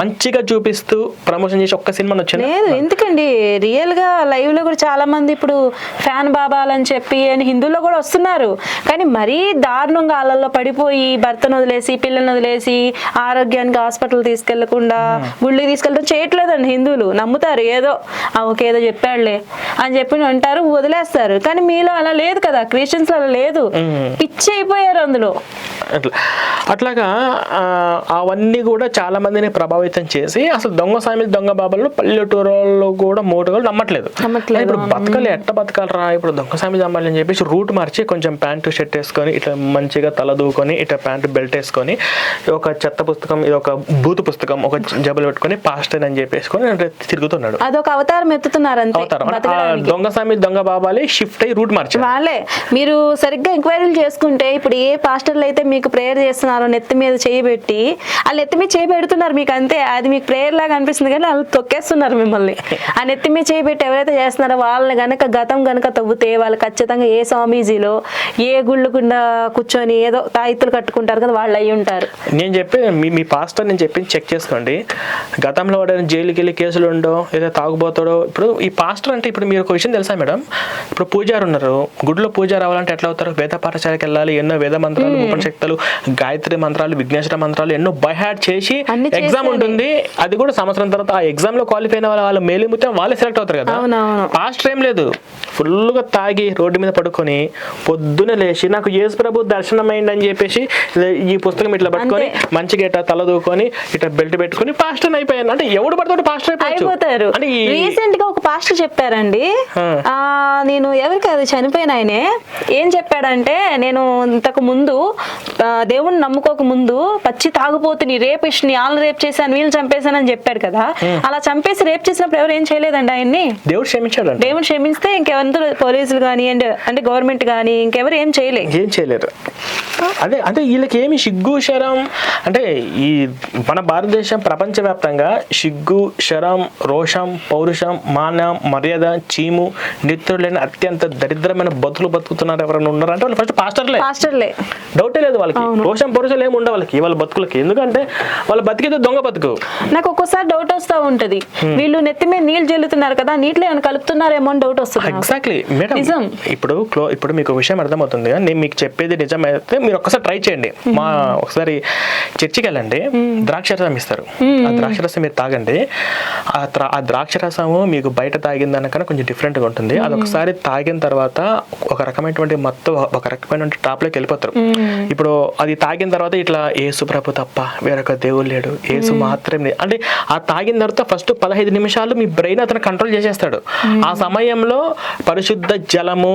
Speaker 1: మంచిగా చూపిస్తూ ప్రమోషన్ చేసి ఒక్క సినిమా వచ్చిందా?
Speaker 2: లేదు ఎందుకండి? రియల్గా లైవ్లో కూడా చాలా మంది ఇప్పుడు ఫ్యాన్ బాబాలని చెప్పి అని హిందువుల్లో కూడా వస్తున్నారు. కానీ మరీ దారుణంగా వాళ్ళల్లో పడిపోయి భర్తను వదిలేసి పిల్లల్ని వదిలేసి ఆరోగ్యానికి హాస్పిటల్ తీసుకెళ్ళకుండా గుళ్ళకి తీసుకెళ్ళడం చేయట్లేదండి హిందువులు. నమ్ముతారు. ఏదో ఓకే ఏదో చెప్పాడులే అని చెప్పి అంటారు. వదిలేస్తారు. కానీ మీలో అలా లేదు కదా. క్రిస్టియన్స్ అలా లేదు. పిచ్చి అయిపోయారు అందులో.
Speaker 1: అట్లా. అట్లాగా అవన్నీ కూడా చాలా మందిని ప్రభావితం చేసి అసలు దొంగ సామిలు దొంగ బాబాలు పల్లెటూరులో కూడా మూటలు నమ్మట్లేదు. ఇప్పుడు బతకాలి ఎట్ట బతకాలరా? ఇప్పుడు దొంగ సామి నమ్మాలి అని చెప్పేసి రూట్ మార్చి కొంచెం ప్యాంటు షర్ట్ వేసుకొని ఇట్లా మంచిగా తల దూకొని ఇట్లా ప్యాంటు బెల్ట్ వేసుకొని ఒక చెత్త పుస్తకం ఇది ఒక బూతు పుస్తకం ఒక జబులు పెట్టుకొని పాస్టర్ అని చెప్పేసుకొని తిరుగుతున్నాడు.
Speaker 2: అదొక అవతారం ఎత్తుతున్నారు
Speaker 1: అవుతారు. దొంగ సామి దొంగ బాబాలి షిఫ్ట్ అయ్యి రూట్ మార్చారు.
Speaker 2: వాళ్ళే. మీరు సరిగ్గా ఎంక్వైరీలు చేసుకుంటే ఇప్పుడు ఏ పాస్టర్లు అయితే మీకు ప్రేయర్ చేస్తున్నారో నెత్తి మీద చేయి పెట్టి వాళ్ళు నెత్తి మీద చేయి పెడుతున్నారు మీకు అంతే. అది మీకు ప్రేయర్ లాగా అనిపిస్తుంది కానీ వాళ్ళు తొక్కేస్తున్నారు మిమ్మల్ని. ఆ నెత్తి మీద చేయి పెట్టి ఎవరైతే చేస్తున్నారో వాళ్ళని గనక గతం గనక తవ్వుతే వాళ్ళు ఖచ్చితంగా ఏ స్వామీజీలో ఏ గుళ్ళకుండా కూర్చొని ఏదో తాయిత్తులు కట్టుకుంటారు కదా వాళ్ళు అయి ఉంటారు.
Speaker 1: నేను చెప్పి మీ మీ పాస్టర్ నేను చెప్పి చెక్ చేసుకోండి. గతంలో వాడు జైలుకి వెళ్ళి కేసులు ఉండో ఏదో తాగుబోతాడో ఇప్పుడు ఈ పాస్టర్ అంటే ఇప్పుడు మీరు ఒక విషయం తెలుసా మేడం? ఇప్పుడు పూజారు ఉన్నారు. గుడిలో పూజారు అవ్వాలంటే ఎట్లా అవుతారు? వేద పాఠశాలకు వెళ్ళాలి ఎన్నో వేద మంత్రాలు ఉపనిషక్తులు గాయత్రి మంత్రాలు విఘ్నేశ్వర మంత్రాలు ఎన్నో బైహాడ్ చేసి ఎగ్జామ్. ఉంటుంది. అది కూడా సంవత్సరం తర్వాత ఆ ఎగ్జామ్లో క్వాలిఫై అయిన వాళ్ళ వాళ్ళ మేలిముత్యం వాళ్ళే సెలెక్ట్ అవుతారు కదా. పాస్టర్ ఏం లేదు. ఫుల్గా తాగి రోడ్డు మీద పడుకొని పొద్దున లేచి నాకు యేసు ప్రభు దర్శనం అయింది అని చెప్పేసి ఈ పుస్తకం ఇట్లా పట్టుకొని మంచిగా ఇట్లా తల దూకొని ఇట్లా బెల్ట్ పెట్టుకొని పాస్టర్ అయిపోయాను. అంటే ఎవడు పడతాడు పాస్టర్
Speaker 2: అయిపోతారు. రీసెంట్గా ఒక పాస్టర్ చెప్పారండి.
Speaker 1: ఆ.
Speaker 2: నేను ఎవరికి అది చనిపోయిన ఆయనే. ఏం చెప్పాడంటే నేను ఇంతకు ముందు దేవుణ్ణి నమ్ముకోక ముందు పచ్చి తాగుపోతుని రేపిష్ని వాళ్ళని రేప్ చేశాను వీళ్ళని చంపేశానని చెప్పాడు కదా. అలా చంపేసి రేప్ చేసినప్పుడు ఎవరు ఏం చేయలేదండి ఆయన్ని?
Speaker 1: దేవుడు క్షమించాడు
Speaker 2: దేవుని క్షమిస్తే ఇంకెవరు పోలీసులు కానీ అండ్ అంటే గవర్నమెంట్ కానీ ఇంకెవరు ఏం చేయలే.
Speaker 1: ఏం చేయలేరు అదే అంటే వీళ్ళకి ఏమి సిగ్గు శరం? అంటే ఈ మన భారతదేశం ప్రపంచవ్యాప్తంగా విధంగా సిగ్గు శరం రోషం పౌరుషం మానం మర్యాద చీము నిత్రులు లేని అత్యంత దరిద్రమైన బతులు బతుకుతున్నారు ఎవరైనా ఉన్నారంటే వాళ్ళు ఫస్ట్ పాస్టర్లే.
Speaker 2: పాస్టర్లే.
Speaker 1: డౌటే లేదు వాళ్ళకి. రోషం పౌరుషం ఏమి ఉండవు వాళ్ళకి వాళ్ళ బతుకులకి. ఎందుకంటే వాళ్ళ బతికేది దొంగ బతుకు.
Speaker 2: నాకు ఒక్కోసారి డౌట్ వస్తూ ఉంటది. వీళ్ళు నెత్తి మీద నీళ్ళు జల్లుతున్నారు కదా నీటిలో ఏమైనా కలుపుతున్నారేమో అని డౌట్ వస్తుంది.
Speaker 1: Exactly madam. ఇప్పుడు క్లో ఇప్పుడు మీకు విషయం అర్థమవుతుంది నేను మీకు చెప్పేది నిజమైతే మీరు ఒక్కసారి ట్రై చేయండి. మా ఒకసారి చర్చికి వెళ్ళండి. ద్రాక్ష రసం ఇస్తారు. ఆ ద్రాక్ష రసం మీరు తాగండి. ఆ ద్రాక్ష రసము మీకు బయట తాగిన దానికన్నా కొంచెం different గా ఉంటుంది. అది ఒకసారి తాగిన తర్వాత ఒక రకమైనటువంటి మత్తు ఒక రకమైన టాప్లోకి వెళ్ళిపోతారు. ఇప్పుడు అది తాగిన తర్వాత ఇట్లా ఏసు ప్రభు తప్ప వేరొక దేవుడు లేడు. ఏసు మాత్రమే అంటే ఆ తాగిన తర్వాత ఫస్ట్ పదహైదు నిమిషాలు మీ బ్రెయిన్ అతను కంట్రోల్ చేసేస్తాడు. ఆ సమయంలో పరిశుద్ధ జలము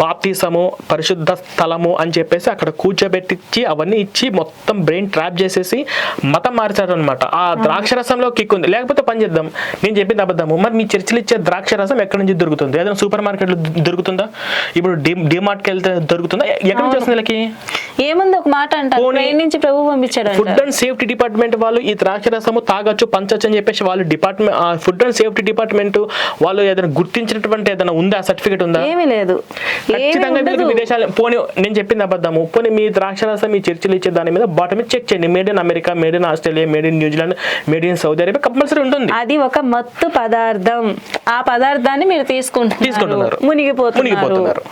Speaker 1: బాప్తీసము పరిశుద్ధ స్థలము అని చెప్పేసి అక్కడ కూర్చోబెట్టించి అవన్నీ ఇచ్చి మొత్తం బ్రెయిన్ ట్రాప్ చేసేసి మతం మార్చాడు అనమాట ఆ. ద్రాక్ష రసంలో కిక్ ఉంది. లేకపోతే పని చేద్దాం. నేను చెప్పింది అబద్ధము. మరి మీ చర్చిలు ఇచ్చే ద్రాక్ష రసం ఎక్కడి నుంచి దొరుకుతుంది? ఏదైనా సూపర్ మార్కెట్లో దొరుకుతుందా? ఇప్పుడు డి డిమార్ట్కి వెళ్తే దొరుకుతుందా? ఎక్కడి నుంచి వస్తుంది వీళ్ళకి?
Speaker 2: ఏముంది ఒక మాట అంటారు. నుంచి ప్రభు పంపించాడు
Speaker 1: ఫుడ్ అండ్ సేఫ్టీ డిపార్ట్మెంట్ వాళ్ళు ఈ ద్రాక్ష రసము తాగొచ్చు పంచొచ్చు అని చెప్పేసి వాళ్ళు department food and safety department వాళ్ళు ఏదైనా గుర్తించినటువంటి ఏదైనా ఉందా? సర్టిఫికేట్ ఉందా?
Speaker 2: ఏమీ లేదు.
Speaker 1: ఖచ్చితంగా విదేశాలు పోనీ నేను చెప్పింది అబద్ధము. పోనీ మీ ద్రాక్ష రసం మీ చర్చిలు ఇచ్చే దాని మీద బాటమ్ చెక్ చేయండి. Made in America made in Australia made in New Zealand made in Saudi Arabia compulsory ఉంటుంది.
Speaker 2: అది ఒక మత్తు పదార్థం. ఆ పదార్థాన్ని మీరు తీసుకుంటున్నారు.
Speaker 1: తీసుకుంటున్నారు.
Speaker 2: మునిగిపోతున్నారు.
Speaker 1: మునిగిపోతున్నారు.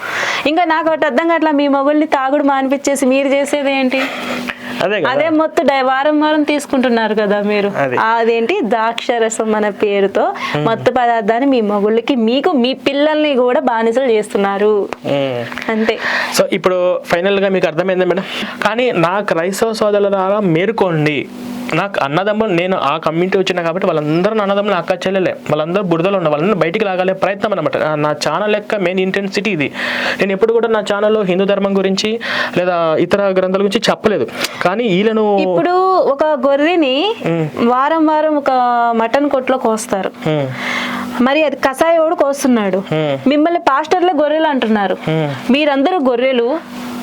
Speaker 2: ఇంకా నాకు ఒకటి అర్థం కావట్లా మీ మొగుల్ని తాగుడు మానిపించేసి మీరు చేసేది ఏంటి?
Speaker 1: అదే
Speaker 2: మొత్తం డై- వారం వారం తీసుకుంటున్నారు కదా మీరు.
Speaker 1: అది.
Speaker 2: అదేంటి? ద్రాక్షరసం అనే పేరుతో మత్తు పదార్థాన్ని మీ మొగుళ్ళకి మీకు మీ పిల్లల్ని కూడా బానిసలు చేస్తున్నారు. అంతే.
Speaker 1: సో ఇప్పుడు ఫైనల్గా మీకు అర్థమైందా మేడం? కానీ నా క్రైస్తవ సోదరులారా మేరుకోండి. నాకు అన్నదమ్ములు నేను ఆ కమ్యూనిటీ వచ్చిన కాబట్టి వాళ్ళందరూ అన్నదమ్ములు అక్క చెల్లెలే వాళ్ళందరూ బురదలో ఉన్న వాళ్ళని బయటికి లాగాలే ప్రయత్నం అనమాట నా ఛానల్ లెక్క మెయిన్ ఇంటెన్సిటీ ఇది. నేను ఎప్పుడు కూడా నా ఛానల్లో హిందూ ధర్మం గురించి లేదా ఇతర గ్రంథాల గురించి చెప్పలేదు. కానీ వీళ్ళను
Speaker 2: ఇప్పుడు ఒక గొర్రెని వారం వారం ఒక మటన్ కొట్లో కోస్తారు. మరి అది కషాయోడు కోస్తున్నాడు. మిమ్మల్ని పాస్టర్లే గొర్రెలు అంటున్నారు. మీరందరూ గొర్రెలు.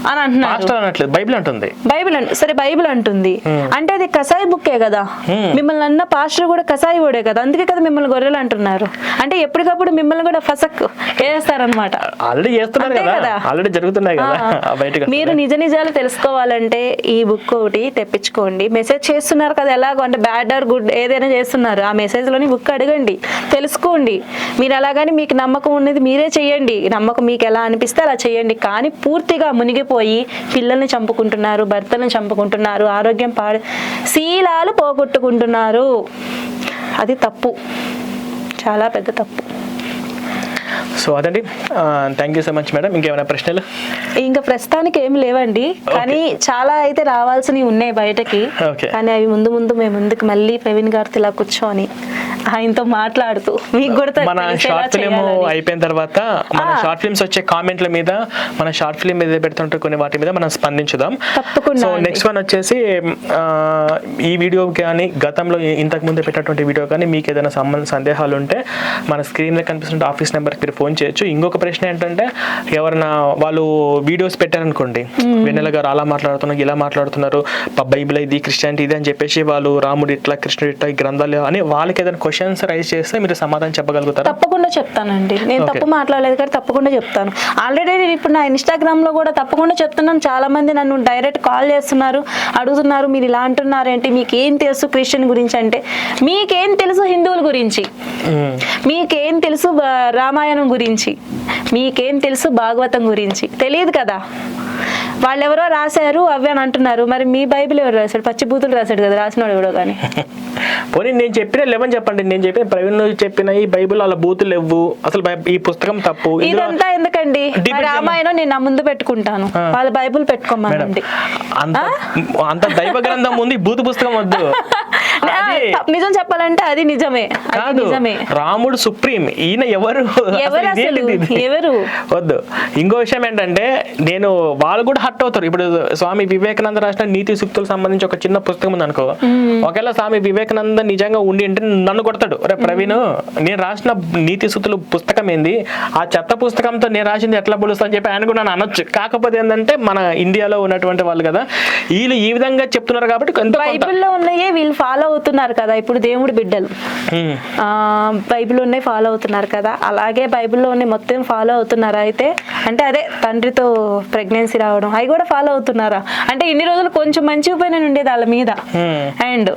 Speaker 2: అని అంటున్నారు.
Speaker 1: పాస్టర్ అనట్లేదు బైబిల్ అంటుంది.
Speaker 2: బైబిల్ అంట సరే బైబిల్ అంటుంది. అంటే అది కసాయి బుక్కే కదా.
Speaker 1: Hmm.
Speaker 2: మిమ్మల్ని అన్న పాస్టర్ కూడా కసాయి ఓడే కదా. అందుకే కదా మిమ్మల్ని గొర్రెలు అంటున్నారు. అంటే ఎప్పటికప్పుడు మిమ్మల్ని కూడా ఫసక్ వేస్తారనమాట
Speaker 1: ఆల్రెడీ చేస్తున్నారు కదా. ఆల్రెడీ జరుగుతున్నాయి కదా బయటకు.
Speaker 2: మీరు నిజ నిజాలు తెలుసుకోవాలంటే ఈ బుక్ ఒకటి తెప్పించుకోండి. మెసేజ్ చేస్తున్నారు కదా ఎలాగో అంటే బ్యాడ్ ఆర్ గుడ్ ఏదైనా చేస్తున్నారు. ఆ మెసేజ్లోని బుక్ అడగండి. తెలుసుకోండి. మీరు అలాగని మీకు నమ్మకం ఉన్నది మీరే చేయండి నమ్మకం మీకు ఎలా అనిపిస్తే అలా చేయండి కానీ పూర్తిగా పోయి పిల్లల్ని చంపుకుంటున్నారు భర్తలను చంపుకుంటున్నారు ఆరోగ్యం పాడు శీలాలు పోగొట్టుకుంటున్నారు. అది తప్పు. చాలా పెద్ద తప్పు.
Speaker 1: సో అదండి thank you so much madam ఇంకేమైనా ప్రశ్నలు
Speaker 2: ఇంకా ప్రస్తుతానికి ఏమి లేవండి కానీ చాలా అయితే రావాల్సినవి ఉన్నాయి బయటకి. కానీ అవి ముందు ముందు మేము ముందుకు మళ్ళీ ప్రవీణ్ గారితో ఇలా కూర్చొని ఆయనతో మాట్లాడుతూ మీకు కూడా
Speaker 1: మన షార్ట్ ఫిలిం. అయిపోయిన తర్వాత మన. షార్ట్ ఫిల్మ్స్ వచ్చే కామెంట్ల మీద మన షార్ట్ ఫిలిం మీద పెడుతుంటే కొన్ని వాటి మీద మనం స్పందించుదాం
Speaker 2: తప్పకుండా
Speaker 1: సో. నెక్స్ట్ వన్ వచ్చేసి ఈ వీడియో కానీ గతంలో ఇంతకు ముందు పెట్టినటువంటి వీడియో కానీ మీకు ఏదైనా సంబంధ సందేహాలు ఉంటే మన స్క్రీన్లో కనిపిస్తున్న ఆఫీస్ నెంబర్కి మీరు ఫోన్ చేయొచ్చు. ఇంకొక ప్రశ్న ఏంటంటే ఎవరైనా వాళ్ళు వీడియోస్ పెట్టారనుకోండి వెన్నెల గారు అలా మాట్లాడుతున్నారు ఇలా మాట్లాడుతున్నారు బైబిల్ ఇది క్రిస్టియానిటీ ఇది అని చెప్పేసి వాళ్ళు రాముడు ఇట్లా కృష్ణుడు ఇట్లా ఈ గ్రంథాలు అని వాళ్ళకి ఏదైనా క్వశ్చన్స్ రైజ్ చేస్తే మీరు సమాధానం చెప్పగలుగుతారా?
Speaker 2: తప్పకుండా చెప్తానండి. నేను. తప్పు మాట్లాడలేదు కానీ తప్పకుండా చెప్తాను. ఆల్రెడీ నేను ఇప్పుడు నా ఇన్స్టాగ్రామ్లో కూడా తప్పకుండా చెప్తున్నాను. చాలా మంది నన్ను డైరెక్ట్ కాల్ చేస్తున్నారు అడుగుతున్నారు మీరు ఇలా అంటున్నారు ఏంటి మీకు ఏం తెలుసు క్రిస్టియన్ గురించి అంటే మీకేం తెలుసు హిందువుల గురించి. మీకేం తెలుసు బ- రామాయణం గురించి మీకేం తెలుసు భాగవతం గురించి? తెలియదు కదా. వాళ్ళెవరో రాశారు అవి అని అంటున్నారు. మరి మీ బైబిల్ ఎవరు రాశాడు? పచ్చిబూతులు రాశాడు కదా రాసినాడు ఎవడో కానీ. <laughs>
Speaker 1: పోనీ నేను చెప్పిన లెవెన్ చెప్పండి. నేను చెప్పిన ప్రవీణ్ చెప్పిన ఈ బైబిల్ అలా బూతులు లేవు. అసలు ఈ పుస్తకం తప్పు.
Speaker 2: ఇదంతా ఎందుకండి? రామాయణం నేను నా ముందు పెట్టుకుంటాను. వాళ్ళ బైబిల్
Speaker 1: మేడం
Speaker 2: పెట్టుకోమనండి
Speaker 1: అంత దైవ గ్రంథం ఉంది బూతు పుస్తకం వద్దు. <laughs>
Speaker 2: నిజం చెప్పాలంటే అది నిజమే.
Speaker 1: కాదు
Speaker 2: నిజమే.
Speaker 1: రాముడు సుప్రీం. ఈయన ఎవరు?
Speaker 2: ఎవరు
Speaker 1: అసలు వద్దు. ఇంకో విషయం ఏంటంటే నేను వాళ్ళు కూడా హట్ అవుతారు. ఇప్పుడు స్వామి వివేకానంద రాసిన నీతి సూక్తులకు సంబంధించి ఒక చిన్న పుస్తకం ఉంది అనుకో ఒకవేళ స్వామి వివేకానంద నిజంగా ఉండి అంటే నన్ను కొడతాడు. రే ప్రవీణ్ నేను రాసిన నీతి సూక్తులు పుస్తకం ఏంది? ఆ చెత్త పుస్తకంతో నేను రాసింది ఎట్లా పోలుస్తా అని చెప్పి ఆయన కూడా నన్ను అనొచ్చు. కాకపోతే ఏంటంటే మన ఇండియాలో ఉన్నటువంటి వాళ్ళు కదా వీళ్ళు ఈ విధంగా చెప్తున్నారు కాబట్టి
Speaker 2: బైబిల్లో ఉన్నాయే వీళ్ళు ఫాలో అవుతున్నారు కదా ఇప్పుడు దేవుడి బిడ్డలు. బైబిల్ ఉన్నాయి ఫాలో అవుతున్నారు కదా అలాగే బైబిల్లో మొత్తం ఫాలో అవుతున్నారా అయితే అంటే అదే తండ్రితో ప్రెగ్నెన్సీ రావడం అవి కూడా ఫాలో అవుతున్నారా అంటే ఇన్ని రోజులు కొంచెం మంచి ఒపీనియన్ ఉండేది వాళ్ళ మీద. అండ్.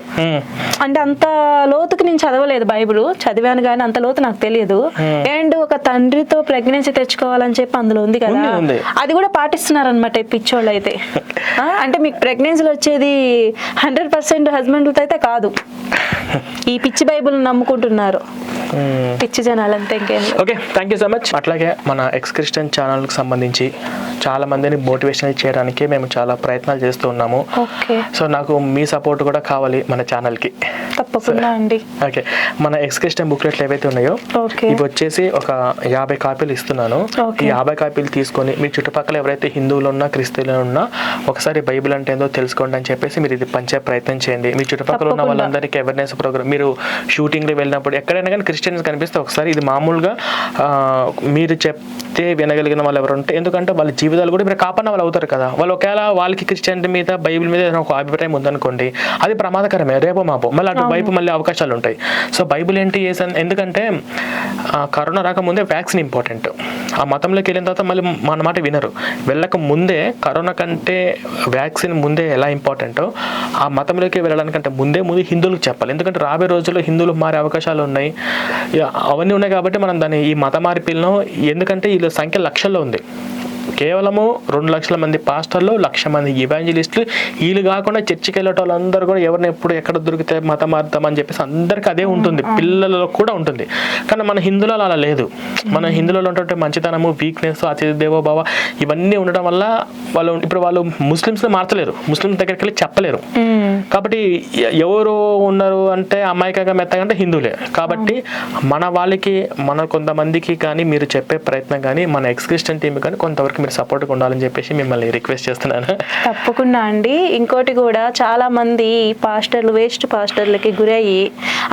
Speaker 2: అంటే అంత లోతుకు నేను చదవలేదు బైబిల్ చదివాను కానీ అంత లోతు నాకు తెలియదు అండ్ ఒక తండ్రితో ప్రెగ్నెన్సీ తెచ్చుకోవాలని చెప్పి అందులో ఉంది కదా. అది కూడా పాటిస్తున్నారు అనమాట పిచ్చోళ్ళు అయితే <laughs> అంటే మీకు ప్రెగ్నెన్సీలు వచ్చేది హండ్రెడ్ పర్సెంట్ హస్బెండ్లతో అయితే కాదు ఈ పిచ్చి బైబిల్ నమ్ముకుంటున్నారు. పిచ్చి జనాలు అంతే ఇంకేం.
Speaker 1: Okay thank you so much అట్లాగే మన ఎక్స్ క్రిస్టియన్ ఛానల్కి సంబంధించి చాలా మందిని మోటివేషన్ చేయడానికి మేము చాలా ప్రయత్నాలు చేస్తూ ఉన్నాము. సో నాకు మీ సపోర్ట్ కూడా కావాలి మన ఛానల్కి
Speaker 2: తప్పకుండా అండి.
Speaker 1: ఓకే మన ఎక్స్ క్రిస్టియన్ బుక్లెట్లు ఏవైతే ఉన్నాయో ఇవి వచ్చేసి ఒక యాభై కాపీలు ఇస్తున్నాను. ఈ యాభై కాపీలు తీసుకొని మీ చుట్టుపక్కల ఎవరైతే హిందువులు ఉన్నా క్రిస్తువులు ఉన్నా ఒకసారి బైబిల్ అంటే ఏందో తెలుసుకోండి అని చెప్పేసి మీరు ఇది పంచే ప్రయత్నం చేయండి. మీ చుట్టుపక్కల ఉన్న. వాళ్ళందరికీ అవేర్నెస్ ప్రోగ్రామ్ మీరు షూటింగ్లో వెళ్ళినప్పుడు ఎక్కడైనా కానీ క్రిస్టియన్స్ కనిపిస్తే ఒకసారి ఇది మామూలుగా మీరు చెప్తే వినగలిగిన వాళ్ళు ఎవరు ఉంటే ఎందుకంటే వాళ్ళ జీవితాలు కూడా మీరు కాపాడిన వాళ్ళు అవుతారు కదా. వాళ్ళు ఒకవేళ వాళ్ళకి క్రిస్టియానిటీ మీద బైబిల్ మీద ఏదైనా ఒక అభిప్రాయం ఉందనుకోండి అది ప్రమాదకరమే రేపో మాపో. మళ్ళీ అటు వైపు మళ్ళీ అవకాశాలు ఉంటాయి. సో బైబిల్ ఏంటి ఎందుకంటే కరోనా రాకముందే వ్యాక్సిన్ ఇంపార్టెంట్. ఆ మతంలోకి వెళ్ళిన తర్వాత మళ్ళీ మన మాట వినరు. వెళ్ళక ముందే కరోనా కంటే వ్యాక్సిన్ ముందే ఎలా ఇంపార్టెంటో ఆ మతంలోకి వెళ్ళడానికంటే ముందే ముందు హిందువులకు చెప్పాలి. ఎందుకంటే రాబోయే రోజుల్లో హిందువులు మారే అవకాశాలు ఉన్నాయి. అవన్నీ ఉన్నాయి కాబట్టి మనం దాన్ని ఈ మత మార్పిలను ఎందుకంటే వీళ్ళ సంఖ్య లక్షల్లో ఉంది. కేవలము రెండు లక్షల మంది పాస్టర్లు లక్ష మంది ఇవాంజలిస్టులు. వీళ్ళు కాకుండా చర్చికి వెళ్ళే వాళ్ళందరూ కూడా ఎవరిని ఎప్పుడు ఎక్కడ దొరికితే మతం మారుతామని చెప్పేసి అందరికీ అదే ఉంటుంది. పిల్లలలో కూడా ఉంటుంది. కానీ మన హిందువులలో అలా లేదు. మన హిందువులలో ఉంటుంటే మంచితనము వీక్నెస్ అతిథి దేవోభావ ఇవన్నీ ఉండడం వల్ల వాళ్ళు ఇప్పుడు వాళ్ళు ముస్లిమ్స్ని మార్చలేరు. ముస్లిమ్స్ దగ్గరికి వెళ్ళి చెప్పలేరు. కాబట్టి ఎవరు ఉన్నారు అంటే అమాయకంగా మెత్తగంటే హిందువులే. కాబట్టి మన వాళ్ళకి మన కొంతమందికి కానీ మీరు చెప్పే ప్రయత్నం కానీ మన ఎక్స్ క్రిస్టియన్ టీం కానీ కొంతవరకు మీరు సపోర్ట్గా ఉండాలని చెప్పేసి మిమ్మల్ని రిక్వెస్ట్ చేస్తున్నాను.
Speaker 2: తప్పకుండా అండి. ఇంకోటి కూడా చాలా మంది పాస్టర్లు వేస్ట్ పాస్టర్లకి గురయ్యి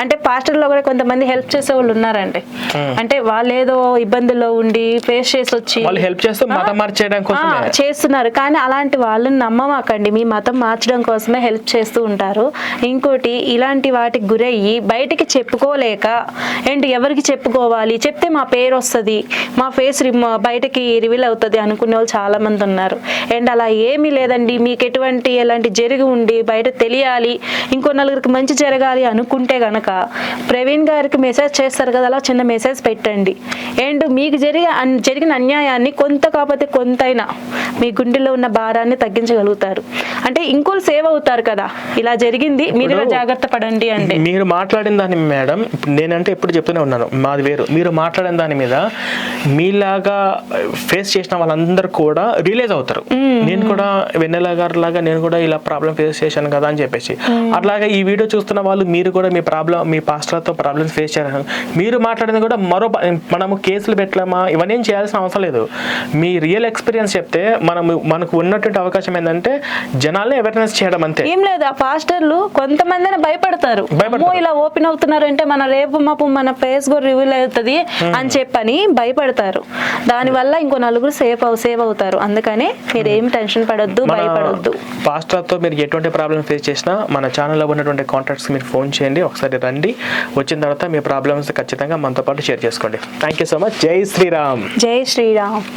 Speaker 2: అంటే పాస్టర్లో కూడా కొంతమంది హెల్ప్ చేసే వాళ్ళు ఉన్నారండి అంటే వాళ్ళు ఏదో ఇబ్బందుల్లో ఉండి ఫేస్ చేసి వచ్చి
Speaker 1: వాళ్ళు హెల్ప్ చేస్తూ మతం మార్చేయడం
Speaker 2: చేస్తున్నారు. కానీ అలాంటి వాళ్ళని నమ్మమాకండి. మీ మతం మార్చడం కోసమే హెల్ప్ చేస్తూ ఉంటారు. ఇంకోటి ఇలాంటి వాటికి గురయ్యి బయటికి చెప్పుకోలేక ఏంటి ఎవరికి చెప్పుకోవాలి? చెప్తే మా పేరు వస్తుంది మా ఫేస్ బయటకి రివీల్ అవుతుంది అనుకునే వాళ్ళు చాలా మంది ఉన్నారు. అండ్ అలా ఏమీ లేదండి. మీకు ఎటువంటి ఎలాంటి జరిగి ఉండి బయట తెలియాలి ఇంకో నలుగురికి మంచి జరగాలి అనుకుంటే గనక ప్రవీణ్ గారికి మెసేజ్ చేస్తారు కదా అలా చిన్న మెసేజ్ పెట్టండి. అండ్ మీకు జరిగే జరిగిన అన్యాయాన్ని కొంత కాకపోతే కొంతైనా మీ గుండెలో ఉన్న భారాన్ని తగ్గించగలుగుతారు. అంటే ఇంకోళ్ళు సేవ్ అవుతారు కదా. ఇలా జరిగింది మీరు జాగ్రత్త పడండి అంటే.
Speaker 1: మీరు మాట్లాడిన దాని మేడం నేనంటే ఎప్పుడు చెప్తూనే ఉన్నాను. మాది వేరు. మీరు మాట్లాడిన దాని మీద మీలాగా ఫేస్ చేసిన వాళ్ళందరూ కూడా రిలీజ్ అవుతారు. నేను కూడా వెన్నెల గారు లాగా నేను కూడా ఇలా ప్రాబ్లం ఫేస్ చేశాను కదా అని చెప్పేసి. అట్లాగే ఈ వీడియో చూస్తున్న వాళ్ళు మీరు కూడా మీ ప్రాబ్లం మీ పాస్టర్లతో ప్రాబ్లమ్స్ ఫేస్ చేయాలి. మీరు మాట్లాడింది కూడా మరో మనము కేసులు పెట్టలేమా? ఇవన్నీ చేయాల్సిన అవసరం లేదు. మీ రియల్ ఎక్స్పీరియన్స్ చెప్తే మనము మనకు ఉన్నటువంటి అవకాశం ఏంటంటే జనాల్ని అవేర్నెస్ చేయడం అంతే.
Speaker 2: ఏం లేదు ఆ పాస్టర్లు కొంతమందిని భయపడతారు. ఇలా ఓపెన్ అవుతున్నారు అంటే మన రేపు మాపు మన ఫేస్ కూడా రివీల్ అవుతుంది అని చెప్పని భయపడతారు. దానివల్ల ఇంకో నలుగురు సేఫ్ సేవ్ అవుతారు. అందుకని మీరు ఏం టెన్షన్ పడొద్దు భయపడొద్దు.
Speaker 1: పాస్టర్తో మీరు ఎటువంటి ప్రాబ్లమ్ ఫేస్ చేసినా మన ఛానల్లో ఉన్నటువంటి కాంటాక్ట్స్ మీరు ఫోన్ చేయండి ఒకసారి రండి. వచ్చిన తర్వాత మీ ప్రాబ్లమ్స్ ఖచ్చితంగా మనతో పాటు షేర్ చేసుకోండి. థ్యాంక్ యూ సో మచ్ జై శ్రీరామ్.
Speaker 2: జై శ్రీరామ్.